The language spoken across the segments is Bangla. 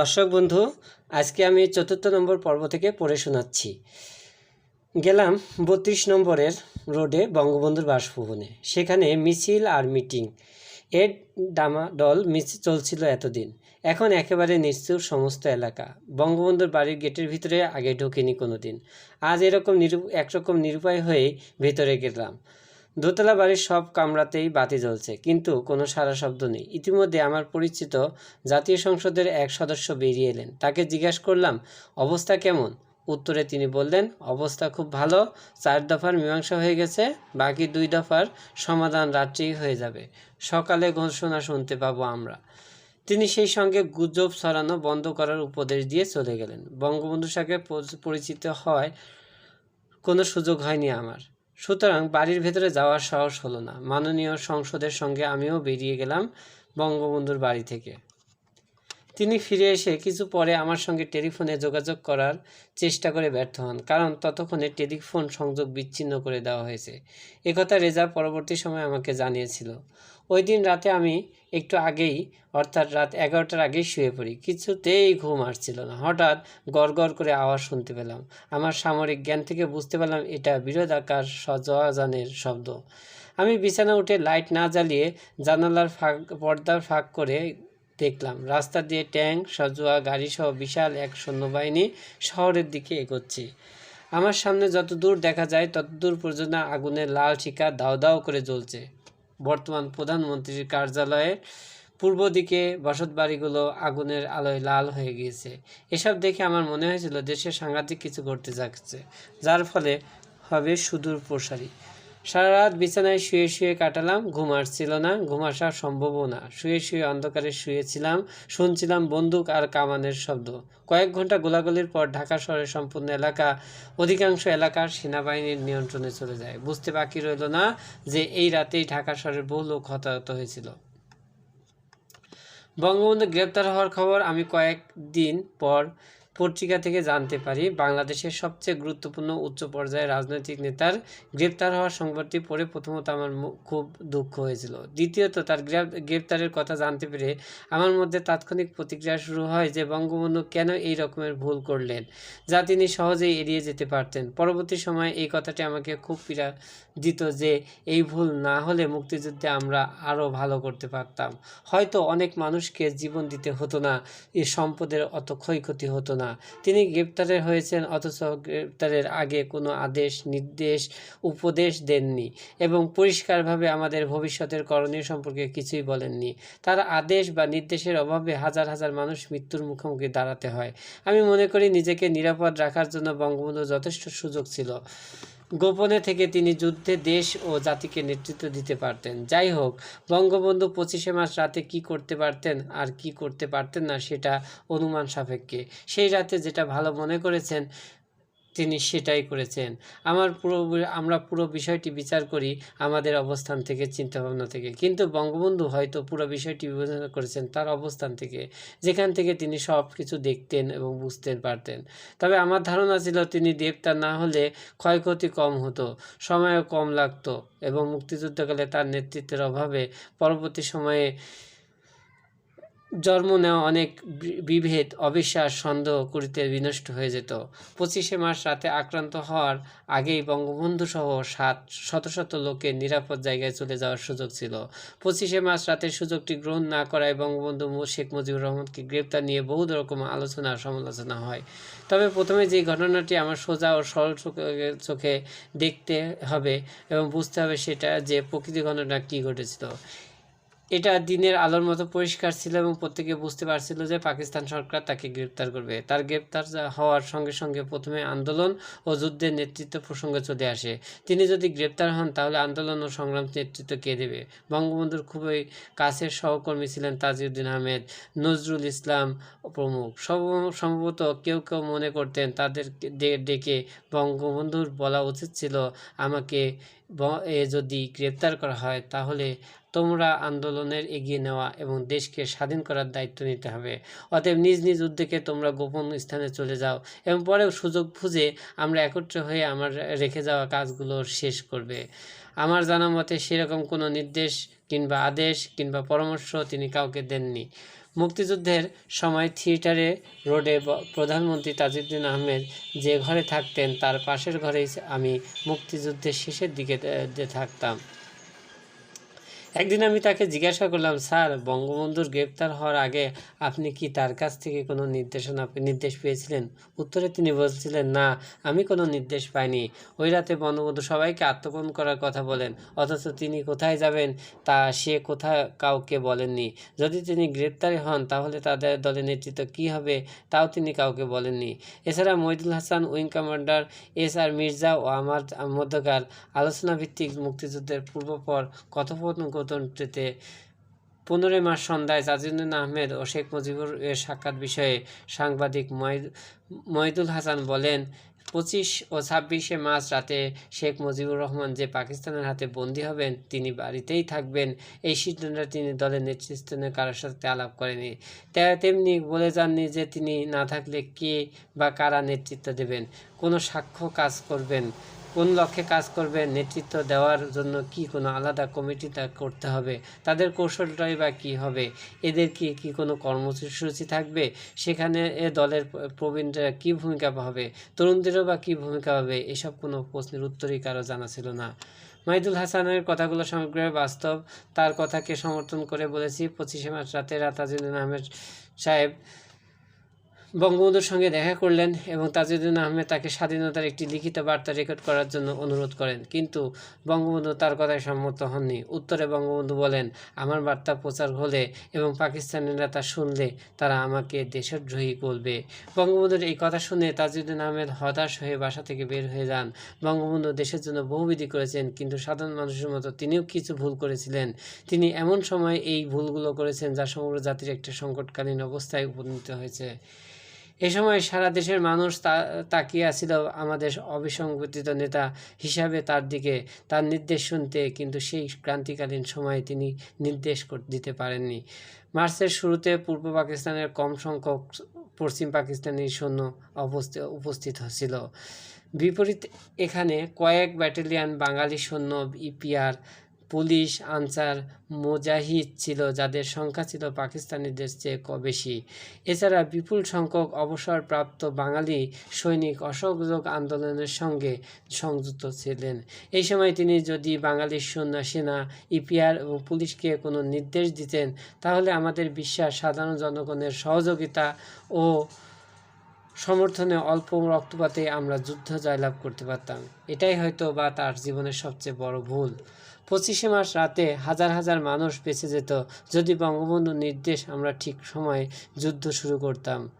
দর্শক বন্ধু, আজকে আমি চতুর্থ নম্বর পর্ব থেকে পড়ে শোনাচ্ছি। গেলাম বত্রিশ নম্বরের রোডে বঙ্গবন্ধুর বাসভবনে। সেখানে মিছিল আর মিটিং। এর ডামাডল মিছিল চলছিল এতদিন। এখন একেবারে নিশ্চুর সমস্ত এলাকা। বঙ্গবন্ধুর বাড়ির গেটের ভিতরে আগে ঢোকেনি কোনো দিন আজ এরকম নিরু একরকম নিরুপায় হয়ে ভেতরে গেলাম। দোতলা বাড়ির সব কামরাতেই বাতি জ্বলছে, কিন্তু কোনো সারা শব্দ নেই। ইতিমধ্যে আমার পরিচিত জাতীয় সংসদের এক সদস্য বেরিয়ে এলেন। তাকে জিজ্ঞাসা করলাম, অবস্থা কেমন? উত্তরে তিনি বললেন, অবস্থা খুব ভালো, চার দফার মীমাংসা হয়ে গেছে, বাকি দুই দফার সমাধান রাত্রেই হয়ে যাবে। সকালে ঘোষণা শুনতে পাবো আমরা। তিনি সেই সঙ্গে গুজব ছড়ানো বন্ধ করার উপদেশ দিয়ে চলে গেলেন। বঙ্গবন্ধু পরি- পরিচিত হয় কোনো সুযোগ হয়নি আমার। সুতরাং বাড়ির ভেতরে যাওয়ার সাহস হলো না। মাননীয় সংসদের সঙ্গে আমিও বেরিয়ে গেলাম বঙ্গবন্ধুর বাড়ি থেকে। তিনি ফিরে এসে কিছু পরে আমার সঙ্গে টেলিফোনে যোগাযোগ করার চেষ্টা করে ব্যর্থ হন, কারণ ততক্ষণে টেলিফোন সংযোগ বিচ্ছিন্ন করে দেওয়া হয়েছে। একথা রেজা পরবর্তী সময় আমাকে জানিয়েছিল। ওই দিন রাতে আমি একটু আগেই, অর্থাৎ রাত এগারোটার আগেই শুয়ে পড়ি। কিছুতেই ঘুম আসছিল না। হঠাৎ গড়গড় করে আওয়াজ শুনতে পেলাম। আমার সামরিক জ্ঞান থেকে বুঝতে পারলাম, এটা বিরোধাকার সজওয়াজানের শব্দ। আমি বিছানা উঠে লাইট না জ্বালিয়ে জানালার ফাঁক, পর্দার ফাঁক করে দেখলাম। রাস্তা দিয়ে ট্যাঙ্ক সজোয়া, গাড়িসহ বিশাল এক সৈন্যবাহিনী শহরের দিকে এগোচ্ছে। আমার সামনে যত দূর দেখা যায় তত দূর পর্যন্ত আগুনের লাল শিকা দাও দাও করে জ্বলছে। বর্তমান প্রধানমন্ত্রীর কার্যালয়ের পূর্ব দিকে বসতবাড়িগুলো আগুনের আলোয় লাল হয়ে গিয়েছে। এসব দেখে আমার মনে হয়েছিল, দেশে সাংঘাতিক কিছু ঘটতে যাচ্ছে, যার ফলে হবে সুদূর প্রসারী সারা রাত বিছানায় শুয়ে শুয়ে কাটালাম, ঘুম আসছিল না, ঘুম আসা সম্ভবও না। শুয়ে শুয়ে অন্ধকারে শুয়েছিলাম, শুনছিলাম বন্দুক আর কামানের শব্দ। কয়েক ঘণ্টা গোলাগুলির পর ঢাকা শহরের সম্পূর্ণ এলাকা, অধিকাংশ এলাকার সেনাবাহিনীর নিয়ন্ত্রণে চলে যায়। বুঝতে বাকি রইল না যে এই রাতেই ঢাকা শহরের বহু লোক হতাহত হয়েছিল। বঙ্গবন্ধু গ্রেপ্তার হওয়ার খবর আমি কয়েকদিন পর পত্রিকা থেকে জানতে পারি, বাংলাদেশের সবচেয়ে গুরুত্বপূর্ণ উচ্চ পর্যায়ের রাজনৈতিক নেতার গ্রেপ্তার হওয়ার সংবাদটি পড়ে প্রথমত আমার খুব দুঃখ হয়েছিল। দ্বিতীয়ত, তার গ্রেপ্তারের কথা জানতে পেরে আমার মধ্যে তাৎক্ষণিক প্রতিক্রিয়া শুরু হয় যে বঙ্গবন্ধু কেন এই রকমের ভুল করলেন, যা তিনি সহজেই এড়িয়ে যেতে পারতেন। পরবর্তী সময়ে এই কথাটি আমাকে খুব পীড়া দিত যে এই ভুল না হলে মুক্তিযুদ্ধে আমরা আরও ভালো করতে পারতাম। হয়তো অনেক মানুষকে জীবন দিতে হতো না, এ সম্পদের অত ক্ষয়ক্ষতি হতো না। তিনি গ্রেপ্তারে হয়েছেন অথচ গ্রেপ্তারের আগে কোনো আদেশ, নির্দেশ, উপদেশ দেননি এবং পরিষ্কারভাবে আমাদের ভবিষ্যতের করণীয় সম্পর্কে কিছুই বলেননি। তার আদেশ বা নির্দেশের অভাবে হাজার হাজার মানুষ মৃত্যুর মুখোমুখি দাঁড়াতে হয়। আমি মনে করি নিজেকে নিরাপদ রাখার জন্য বঙ্গবন্ধু যথেষ্ট সুযোগ ছিল। গোপনে থেকে তিনি যুদ্ধে দেশ ও জাতিকে নেতৃত্ব দিতে পারতেন। যাই হোক, বঙ্গবন্ধু পঁচিশে মার্চ রাতে কি করতে পারতেন আর কি করতে পারতেন না সেটা অনুমান সাপেক্ষে। সেই রাতে যেটা ভালো মনে করেছেন তিনি সেটাই করেছেন। আমার পুরো আমরা পুরো বিষয়টি বিচার করি আমাদের অবস্থান থেকে, চিন্তাভাবনা থেকে। কিন্তু বঙ্গবন্ধু হয়তো পুরো বিষয়টি বিবেচনা করেছেন তার অবস্থান থেকে, যেখান থেকে তিনি সব কিছু দেখতেন এবং বুঝতে পারতেন। তবে আমার ধারণা ছিল তিনি দেবতা না হলে ক্ষয়ক্ষতি কম হতো, সময়ও কম লাগতো এবং মুক্তিযুদ্ধকালে তার নেতৃত্বের অভাবে পরবর্তী সময়ে জন্ম নেওয়া অনেক বিভেদ, অবিশ্বাস, সন্দেহ, করিতে বিনষ্ট হয়ে যেত। পঁচিশে মার্চ রাতে আক্রান্ত হওয়ার আগেই বঙ্গবন্ধু সহ সাত, শত শত লোকের নিরাপদ জায়গায় চলে যাওয়ার সুযোগ ছিল। পঁচিশে মার্চ রাতের সুযোগটি গ্রহণ না করায় বঙ্গবন্ধু শেখ মুজিবুর রহমানকে গ্রেপ্তার নিয়ে বহু রকম আলোচনা, সমালোচনা হয়। তবে প্রথমে যে ঘটনাটি আমার সোজা ও সরল চোখে দেখতে হবে এবং বুঝতে হবে সেটা যে প্রকৃতি ঘটনা কী ঘটেছিল। এটা দিনের আলোর মতো পরিষ্কার ছিল এবং প্রত্যেকে বুঝতে পারছিল যে পাকিস্তান সরকার তাকে গ্রেপ্তার করবে। তার গ্রেপ্তার হওয়ার সঙ্গে সঙ্গে প্রথমে আন্দোলন ও যুদ্ধের নেতৃত্ব প্রসঙ্গে চলে আসে। তিনি যদি গ্রেপ্তার হন, তাহলে আন্দোলন ও সংগ্রাম নেতৃত্ব কে দেবে? বঙ্গবন্ধুর খুবই কাছের সহকর্মী ছিলেন তাজিউদ্দিন আহমেদ, নজরুল ইসলাম প্রমুখ। সম্ভবত কেউ কেউ মনে করতেন তাদের ডেকে বঙ্গবন্ধুর বলা উচিত ছিল, আমাকে যদি গ্রেপ্তার করা হয়, তাহলে তোমরা আন্দোলনের এগিয়ে নেওয়া এবং দেশকে স্বাধীন করার দায়িত্ব নিতে হবে। অতএব নিজ নিজ উদ্যোগে তোমরা গোপন স্থানে চলে যাও এবং পরেও সুযোগ খুঁজে আমরা একত্র হয়ে আমার রেখে যাওয়া কাজগুলো শেষ করবে। আমার জানা মতে সেরকম কোনো নির্দেশ কিংবা আদেশ কিংবা পরামর্শ তিনি কাউকে দেননি। মুক্তিযুদ্ধের সময় থিয়েটারে রোডে প্রধানমন্ত্রী তাজউদ্দিন আহমেদ যে ঘরে থাকতেন, তার পাশের ঘরেই আমি মুক্তিযুদ্ধের শেষের দিকে থাকতাম। একদিন আমি তাকে জিজ্ঞাসা করলাম, স্যার, বঙ্গবন্ধুর গ্রেপ্তার হওয়ার আগে আপনি কি তার কাছ থেকে কোনো নির্দেশনা, নির্দেশ পেয়েছিলেন? উত্তরে তিনি বলছিলেন, না, আমি কোনো নির্দেশ পাইনি। ওই রাতে বঙ্গবন্ধু সবাইকে আত্মপণ করার কথা বলেন, অথচ তিনি কোথায় যাবেন তা সে কোথায় কাউকে বলেননি। যদি তিনি গ্রেপ্তারি হন, তাহলে তাদের দলের নেতৃত্ব কী হবে তাও তিনি কাউকে বলেননি। এছাড়া Mohidul Hasan, wing commander S R Mirza ও আমার মধ্যকার আলোচনা ভিত্তিক মুক্তিযুদ্ধের পূর্বপর কথোপকথনটিতে পনেরোই মার্চ সন্ধ্যায় তাজউদ্দিন আহমেদ ও শেখ মুজিবুর এর সাক্ষাৎ বিষয়ে সাংবাদিক মহিদুল হাসান বলেন, পঁচিশ ও ছাব্বিশে মার্চ রাতে শেখ মুজিবুর রহমান যে পাকিস্তানের হাতে বন্দী হবেন, তিনি বাড়িতেই থাকবেন। এই সিদ্ধান্ত তিনি দলের নেতৃস্থানীয় কারোর সাথে আলাপ করেনি তেমনি বলে যাননি যে তিনি না থাকলে কে বা কারা নেতৃত্ব দেবেন। কোনো সাক্ষ্য কাজ করবেন কোন লক্ষ্যে কাজ করবে, নেতৃত্ব দেওয়ার জন্য কি কোনো আলাদা কমিটি তা করতে হবে, তাদের কৌশলটাই বা কী হবে, এদের কি কি কোনো কর্মসূচি থাকবে, সেখানে এ দলের প্রবীণরা কী ভূমিকা হবে তরুণদেরও বা কী ভূমিকা হবে এসব কোনো প্রশ্নের উত্তরই কারও জানা ছিল না। মাহিদুল হাসানের কথাগুলো সমগ্র বাস্তব, তার কথাকে সমর্থন করে বলেছি পঁচিশে মার্চ রাতে তাজউদ্দিন আহমেদ সাহেব বঙ্গবন্ধুর সঙ্গে দেখা করলেন এবং তাজউদ্দিন আহমেদ তাকে স্বাধীনতার একটি লিখিত বার্তা রেকর্ড করার জন্য অনুরোধ করেন। কিন্তু বঙ্গবন্ধু তার কথায় সম্মত হননি। উত্তরে বঙ্গবন্ধু বলেন, আমার বার্তা প্রচার হলে এবং পাকিস্তানিরা তা শুনলে তারা আমাকে দেশদ্রোহী বলবে বঙ্গবন্ধুর এই কথা শুনে তাজউদ্দিন আহমেদ হতাশ হয়ে বাসা থেকে বের হয়ে যান। বঙ্গবন্ধু দেশের জন্য বহুবিধি করেছেন, কিন্তু সাধারণ মানুষের মতো তিনিও কিছু ভুল করেছিলেন। তিনি এমন সময় এই ভুলগুলো করেছেন যা সমগ্র জাতির একটা সংকটকালীন অবস্থায় উপনীত হয়েছে। এ সময় সারা দেশের মানুষ তাকিয়ে আছিল আমাদের অবিসংগঠিত নেতা হিসাবে তার দিকে। তার নির্দেশ শুনতে কিন্তু সেই ক্রান্তিকালীন সময়ে তিনি নির্দেশ দিতে পারেননি। মার্চের শুরুতে পূর্ব পাকিস্তানের কম সংখ্যক পশ্চিম পাকিস্তানি সৈন্য উপস্থিত ছিল। বিপরীত এখানে কয়েক ব্যাটালিয়ান বাঙালি সৈন্য, ইপিআর পুলিশ আনসার মুজাহিদ ছিল, যাদের সংখ্যা ছিল পাকিস্তানিদের চেয়ে বেশি। এছাড়া বিপুল সংখ্যক অবসরপ্রাপ্ত বাঙালি সৈনিক অসহযোগ আন্দোলনের সঙ্গে সংযুক্ত ছিলেন। এই সময় তিনি যদি বাঙালি সৈন্য, সেনা, ইপিআর এবং পুলিশকে কোনো নির্দেশ দিতেন, তাহলে আমাদের বিশ্বাস সাধারণ জনগণের সহযোগিতা ও সমর্থনে অল্প রক্তপাতে আমরা যুদ্ধ জয়লাভ করতে পারতাম। এটাই হয়তো বা তার জীবনের সবচেয়ে বড় ভুল। পঁচিশে মার্চ রাতে হাজার হাজার মানুষ বেঁচে যেত, যদি বঙ্গবন্ধুর নির্দেশ আমরা ঠিক সময়ে যুদ্ধ শুরু করতাম।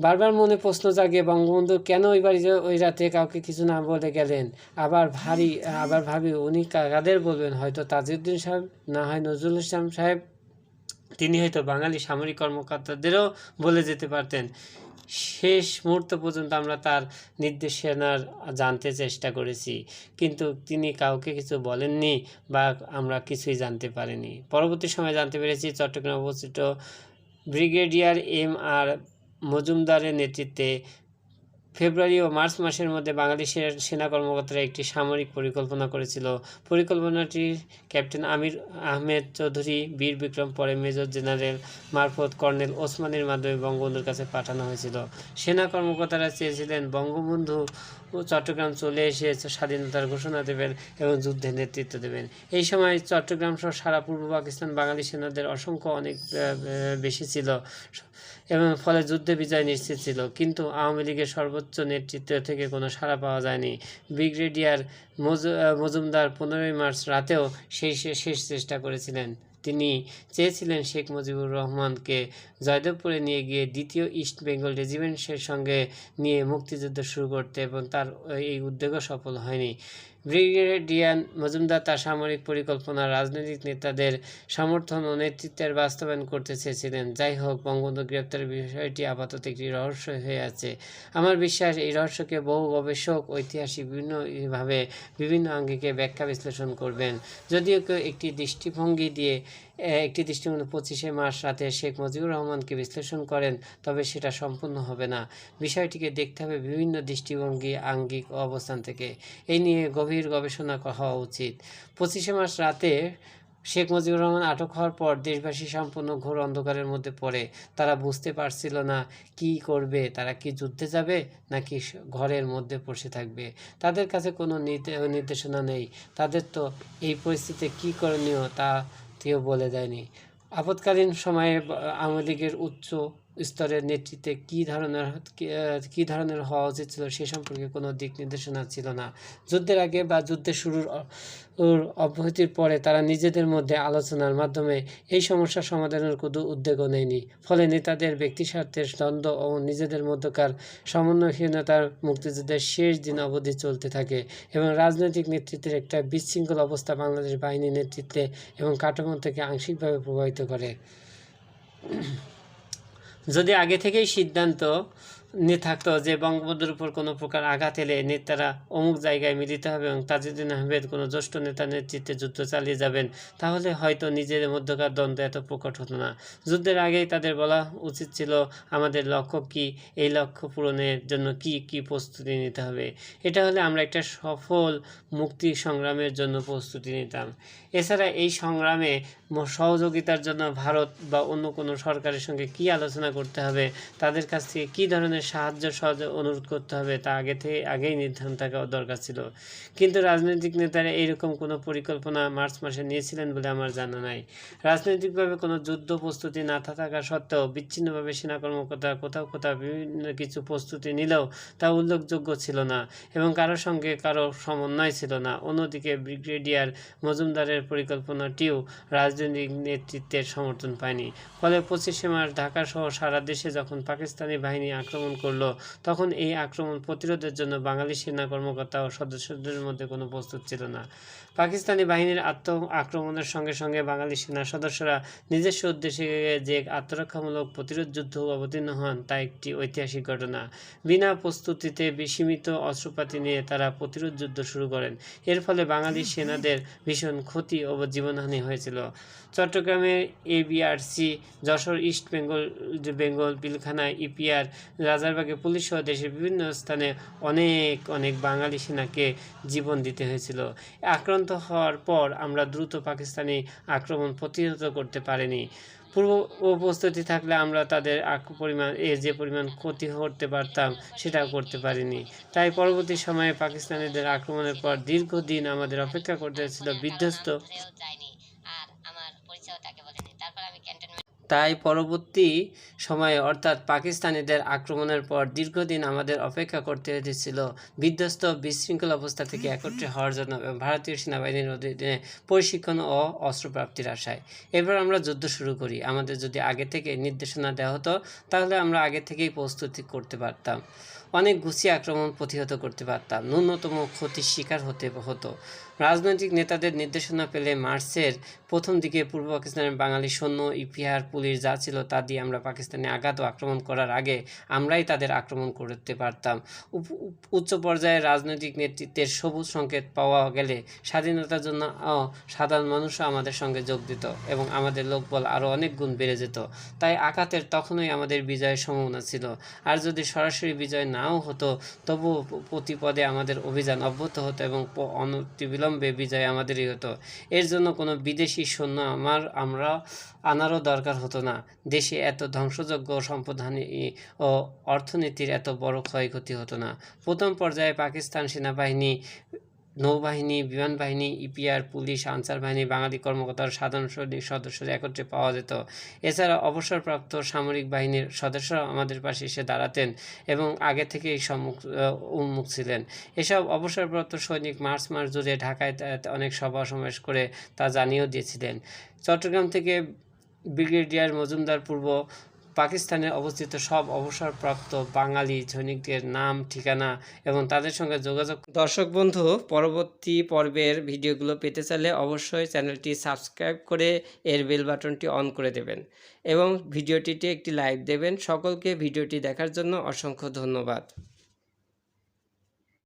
বারবার মনে প্রশ্ন জাগে, বঙ্গবন্ধু কেন ওই বাড়িতে ওই রাতে কাউকে কিছু না বলে গেলেন? আবার ভারী, আবার ভাবি, উনি কাদের বলবেন? হয়তো তাজউদ্দিন সাহেব, না হয় নজরুল ইসলাম সাহেব? তিনি হয়তো বাঙালি সামরিক কর্মকর্তাদেরও বলে যেতে পারতেন। শেষ মুহূর্ত পর্যন্ত আমরা তার নির্দেশনার জানতে চেষ্টা করেছি। কিন্তু তিনি কাউকে কিছু বলেননি বা আমরা কিছুই জানতে পারিনি। পরবর্তী সময় জানতে পেরেছি চট্টগ্রামে অবস্থিত ব্রিগেডিয়ার এম আর মজুমদারের নেতৃত্বে ফেব্রুয়ারি ও মার্চ মাসের মধ্যে বাঙালি সেনা কর্মকর্তারা একটি সামরিক পরিকল্পনা করেছিল। পরিকল্পনাটি ক্যাপ্টেন আমির আহমেদ চৌধুরী, বীর বিক্রম পরে মেজর জেনারেল মারফত কর্নেল ওসমানের মাধ্যমে বঙ্গবন্ধুর কাছে পাঠানো হয়েছিল। সেনা কর্মকর্তারা চেয়েছিলেন বঙ্গবন্ধু চট্টগ্রাম চলে এসে স্বাধীনতার ঘোষণা দেবেন এবং যুদ্ধে নেতৃত্ব দেবেন। এই সময় চট্টগ্রাম সহ সারা পূর্ব পাকিস্তান বাঙালি সেনাদের অসংখ্য অনেক বেশি ছিল এবং ফলে যুদ্ধে বিজয় নিশ্চিত ছিল। কিন্তু আওয়ামী লীগের সর্বোচ্চ নেতৃত্ব থেকে কোনো সাড়া পাওয়া যায়নি। ব্রিগেডিয়ার মজুমদার পনেরোই মার্চ রাতেও সেই শেষ চেষ্টা করেছিলেন। তিনি চেয়েছিলেন শেখ মুজিবুর রহমানকে জয়দেবপুরে নিয়ে গিয়ে দ্বিতীয় ইস্ট বেঙ্গল রেজিমেন্টের সঙ্গে নিয়ে মুক্তিযুদ্ধ শুরু করতে এবং তার এই উদ্যোগও সফল হয়নি। ব্রিগেডিয়ার মজুমদার তার সামরিক পরিকল্পনা, রাজনৈতিক নেতাদের সমর্থন ও নেতৃত্বের বাস্তবায়ন করতে চেয়েছিলেন। যাই হোক, বঙ্গবন্ধু গ্রেপ্তারের বিষয়টি আপাতত একটি রহস্য হয়ে আছে। আমার বিশ্বাস, এই রহস্যকে বহু গবেষক, ঐতিহাসিক বিভিন্নভাবে বিভিন্ন আঙ্গিকে ব্যাখ্যা বিশ্লেষণ করবেন। যদিও কেউ একটি দৃষ্টিভঙ্গি দিয়ে একটি দৃষ্টিভঙ্গি পঁচিশে মার্চ রাতে শেখ মুজিবুর রহমানকে বিশ্লেষণ করেন, তবে সেটা সম্পূর্ণ হবে না। বিষয়টিকে দেখতে হবে বিভিন্ন দৃষ্টিভঙ্গি, আঙ্গিক অবস্থান থেকে। এই নিয়ে গভীর গবেষণা হওয়া উচিত। পঁচিশে মার্চ রাতে শেখ মুজিবুর রহমান আটক হওয়ার পর দেশবাসী সম্পূর্ণ ঘোর অন্ধকারের মধ্যে পড়ে। তারা বুঝতে পারছিল না কি করবে, তারা কি যুদ্ধে যাবে নাকি ঘরের মধ্যে বসে থাকবে। তাদের কাছে কোনো নির্দে- নির্দেশনা নেই। তাদের তো এই পরিস্থিতিতে কি করণীয় তা কেউ বলে দেয়নি। আপৎকালীন সময়ে আওয়ামী লীগের উচ্চ স্তরের নেতৃত্বে কী ধরনের, কি- ধরনের হওয়া উচিত ছিল সে সম্পর্কে কোনো দিক নির্দেশনা ছিল না। যুদ্ধের আগে বা যুদ্ধের শুরুর অব্যাহতির পরে তারা নিজেদের মধ্যে আলোচনার মাধ্যমে এই সমস্যা সমাধানের কোনো উদ্যোগও নেয়নি। ফলে নেতাদের ব্যক্তিস্বার্থের দ্বন্দ্ব ও নিজেদের মধ্যকার সমন্বয়হীনতার মুক্তিযুদ্ধের শেষ দিন অবধি চলতে থাকে এবং রাজনৈতিক নেতৃত্বের একটা বিশৃঙ্খল অবস্থা বাংলাদেশ বাহিনীর নেতৃত্বে এবং কাঠামো থেকে আংশিকভাবে প্রভাবিত করে। যদি আগে থেকেই সিদ্ধান্ত থাকতো যে বঙ্গবন্ধুর উপর কোনো প্রকার আঘাত এলে নেতারা অমুক জায়গায় মিলিত হবে এবং তাজউদ্দিন আহমেদ কোনো জ্যেষ্ঠ নেতা নেতৃত্বে যুদ্ধ চালিয়ে যাবেন, তাহলে হয়তো নিজের মধ্যকার দ্বন্দ্ব এত প্রকট হতো না। যুদ্ধের আগেই তাদের বলা উচিত ছিল, আমাদের লক্ষ্য কি? এই লক্ষ্য পূরণের জন্য কি কি প্রস্তুতি নিতে হবে? এটা হলে আমরা একটা সফল মুক্তি সংগ্রামের জন্য প্রস্তুতি নিতাম। এছাড়া এই সংগ্রামে সহযোগিতার জন্য ভারত বা অন্য কোনো সরকারের সঙ্গে কি আলোচনা করতে হবে, তাদের কাছ থেকে কী ধরনের সাহায্য সহযোগ অনুরোধ করতে হবে, তা আগে থেকে, আগেই নির্ধারণ থাকা দরকার ছিল। কিন্তু রাজনৈতিক নেতারা এইরকম কোনো পরিকল্পনা মার্চ মাসে নিয়েছিলেন বলে আমার জানা নাই। রাজনৈতিকভাবে কোনো যুদ্ধ প্রস্তুতি না থাকা সত্ত্বেও বিচ্ছিন্নভাবে সেনা কর্মকর্তা কোথাও কোথাও বিভিন্ন কিছু প্রস্তুতি নিলেও তা উল্লেখযোগ্য ছিল না এবং কারোর সঙ্গে কারও সমন্বয় ছিল না। অন্যদিকে ব্রিগেডিয়ার মজুমদারের পরিকল্পনাটিও রাজনৈতিক নেতৃত্বের সমর্থন পায়নি। ফলে পঁচিশে মার্চ ঢাকা সহ সারা দেশে যখন পাকিস্তানি বাহিনী আক্রমণ করল। তখন এই আক্রমণ প্রতিরোধের জন্য বাঙালি সেনা কর্মকর্তা ও সদস্যদের মধ্যে কোনো প্রস্তুত ছিল না। পাকিস্তানি বাহিনীর আত্ম আক্রমণের সঙ্গে সঙ্গে বাঙালি সেনা সদস্যরা নিজস্ব উদ্দেশ্যে যে আত্মরক্ষামূলক প্রতিরোধ যুদ্ধ অবতীর্ণ হন, তা একটি ঐতিহাসিক ঘটনা। বিনা প্রস্তুতিতে বিসীমিত অস্ত্রপাতি নিয়ে তারা প্রতিরোধ যুদ্ধ শুরু করেন। এর ফলে বাঙালি সেনাদের ভীষণ ক্ষতি ও জীবনহানি হয়েছিল। চট্টগ্রামের ABRC Jessore East Bengal Bengal, Pilkhana, EPR, রাজারবাগে police সহ দেশের বিভিন্ন স্থানে অনেক অনেক বাঙালি সেনাকে জীবন দিতে হয়েছিল। আক্রান্ত হওয়ার পর আমরা দ্রুত পাকিস্তানি আক্রমণ প্রতিহত করতে পারিনি। পূর্ব প্রস্তুতি থাকলে আমরা তাদের পরিমাণ, এ যে পরিমাণ ক্ষতি করতে পারতাম সেটাও করতে পারিনি। তাই পরবর্তী সময়ে পাকিস্তানিদের আক্রমণের পর দীর্ঘদিন আমাদের অপেক্ষা করতে হয়েছিল বিধ্বস্ত ঘুরেও যায়নি আর আমার পরিচয় তাকে বলেনি। তারপর আমি ক্যান্টনমেন্ট তাই পরবর্তী সময়ে অর্থাৎ পাকিস্তানিদের আক্রমণের পর দীর্ঘদিন আমাদের অপেক্ষা করতে হয়েছিল বিধ্বস্ত বিশৃঙ্খল অবস্থা থেকে একত্রে হওয়ার জন্য ভারতীয় সেনাবাহিনীর অধীনে প্রশিক্ষণ ও অস্ত্রপ্রাপ্তির আশায়। এবার আমরা যুদ্ধ শুরু করি। আমাদের যদি আগে থেকে নির্দেশনা দেওয়া হতো, তাহলে আমরা আগে থেকেই প্রস্তুতি করতে পারতাম। অনেক গুছিয়ে আক্রমণ প্রতিহত করতে পারতাম। ন্যূনতম ক্ষতির শিকার হতে হতো। রাজনৈতিক নেতাদের নির্দেশনা পেলে মার্চের প্রথম দিকে পূর্ব পাকিস্তানের বাঙালি সৈন্য, ইপিআর, পুলিশ যা ছিল তা দিয়ে আমরা পাকিস্তানে আঘাত ও আক্রমণ করার আগে আমরাই তাদের আক্রমণ করতে পারতাম। উচ্চ পর্যায়ে রাজনৈতিক নেতৃত্বের সবুজ সংকেত পাওয়া গেলে স্বাধীনতার জন্য সাধারণ মানুষও আমাদের সঙ্গে যোগ দিত এবং আমাদের লোকবল আরও অনেক গুণ বেড়ে যেত। তাই আঘাতের তখনই আমাদের বিজয়ের সম্ভাবনা ছিল। আর যদি সরাসরি বিজয় নাও হতো, তবুও প্রতিপদে আমাদের অভিযান অব্যাহত হতো এবং প- অনতিবিলম্বে বিজয় আমাদেরই হতো। এর জন্য কোনো বিদেশি সৈন্য আমার, আমরা আনারও দরকার হতো না। দেশে এত ধ্বংসযোগ্য সম্পদহানি ও অর্থনীতির এত বড় ক্ষয়ক্ষতি হতো না। প্রথম পর্যায়ে পাকিস্তান সেনাবাহিনী নৌবাহিনী বিমান বাহিনী ইপিআর পুলিশ, আনসার বাহিনী, বাঙালি কর্মকর্তার সাধারণ সৈনিক সদস্যরা একত্রে পাওয়া যেত। এছাড়া অবসরপ্রাপ্ত সামরিক বাহিনীর সদস্যরা আমাদের পাশে এসে দাঁড়াতেন এবং আগে থেকেই সম্মুখ উন্মুখ ছিলেন। এসব অবসরপ্রাপ্ত সৈনিক মার্চ, মাস জুড়ে ঢাকায় অনেক সভা সমাবেশ করে তা জানিয়েও দিয়েছিলেন। চট্টগ্রাম থেকে ব্রিগেডিয়ার মজুমদার পূর্ব পাকিস্তানে অবস্থিত সব অবসরপ্রাপ্ত বাঙালি সৈনিকদের নাম, ঠিকানা এবং তাদের সঙ্গে যোগাযোগ দর্শক বন্ধু, পরবর্তী পর্বের ভিডিওগুলো পেতে চাইলে অবশ্যই চ্যানেলটি সাবস্ক্রাইব করে এর বেল বাটনটি অন করে দেবেন এবং ভিডিওটিতে একটি লাইক দেবেন। সকলকে ভিডিওটি দেখার জন্য অসংখ্য ধন্যবাদ।